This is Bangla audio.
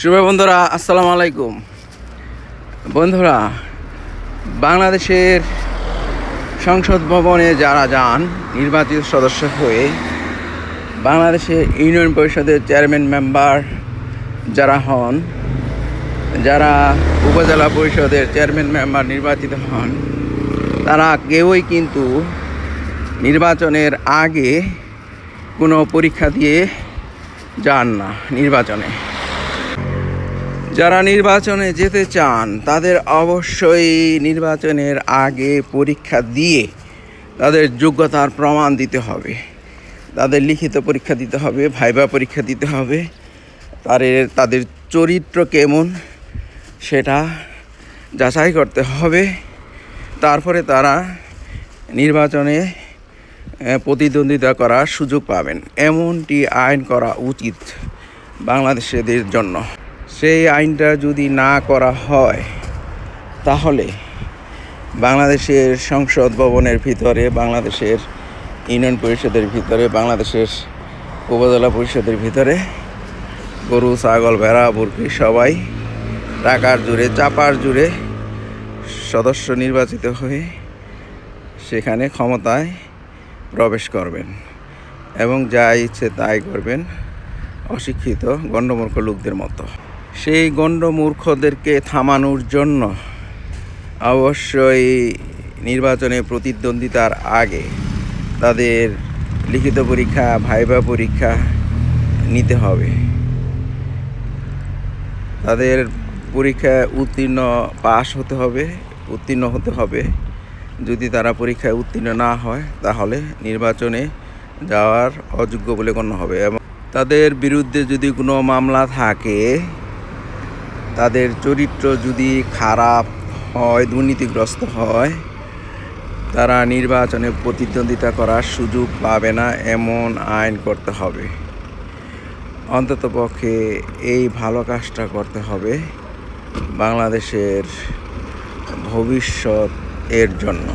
শুভ বন্ধুরা, আসসালামু আলাইকুম। বন্ধুরা, বাংলাদেশের সংসদ ভবনে যারা যান, নির্বাচিত সদস্য হয়ে, বাংলাদেশের ইউনিয়ন পরিষদের চেয়ারম্যান মেম্বার যারা হন, যারা উপজেলা পরিষদের চেয়ারম্যান মেম্বার নির্বাচিত হন, তারা কেউই কিন্তু নির্বাচনের আগে কোনো পরীক্ষা দিয়ে যান না, নির্বাচনে। যারা নির্বাচনে যেতে চান, তাদের অবশ্যই নির্বাচনের আগে পরীক্ষা দিয়ে তাদের যোগ্যতার প্রমাণ দিতে হবে। তাদের লিখিত পরীক্ষা দিতে হবে, ভাইবা পরীক্ষা দিতে হবে। তাদের তাদের চরিত্র কেমন সেটা যাচাই করতে হবে। তারপরে তারা নির্বাচনে প্রতিদ্বন্দ্বিতা করার সুযোগ পাবেন। এমনটি আইন করা উচিত বাংলাদেশিদের জন্য। সেই আইনটা যদি না করা হয়, তাহলে বাংলাদেশের সংসদ ভবনের ভিতরে, বাংলাদেশের ইউনিয়ন পরিষদের ভিতরে, বাংলাদেশের উপজেলা পরিষদের ভিতরে গরু, ছাগল, ভেড়া, মুরগি সবাই টাকার জুড়ে, চাপার জুড়ে সদস্য নির্বাচিত হয়ে সেখানে ক্ষমতায় প্রবেশ করবেন এবং যা ইচ্ছে তাই করবেন, অশিক্ষিত, গণ্ডমূর্খ লোকদের মতো। সেই গণ্ডমূর্খদেরকে থামানোর জন্য অবশ্যই নির্বাচনে প্রতিদ্বন্দ্বিতার আগে তাদের লিখিত পরীক্ষা ভাইবা পরীক্ষা নিতে হবে। তাদের পরীক্ষায় উত্তীর্ণ পাশ হতে হবে, উত্তীর্ণ হতে হবে। যদি তারা পরীক্ষায় উত্তীর্ণ না হয়, তাহলে নির্বাচনে যাওয়ার অযোগ্য বলে গণ্য হবে। এবং তাদের বিরুদ্ধে যদি কোনো মামলা থাকে তাদের চরিত্র যদি খারাপ হয়, দুর্নীতিগ্রস্ত হয়, তারা নির্বাচনে প্রতিদ্বন্দ্বিতা করার সুযোগ পাবে না এমন আইন করতে হবে। অন্ততপক্ষে এই ভালো কাজটা করতে হবে বাংলাদেশের ভবিষ্যৎ এর জন্য।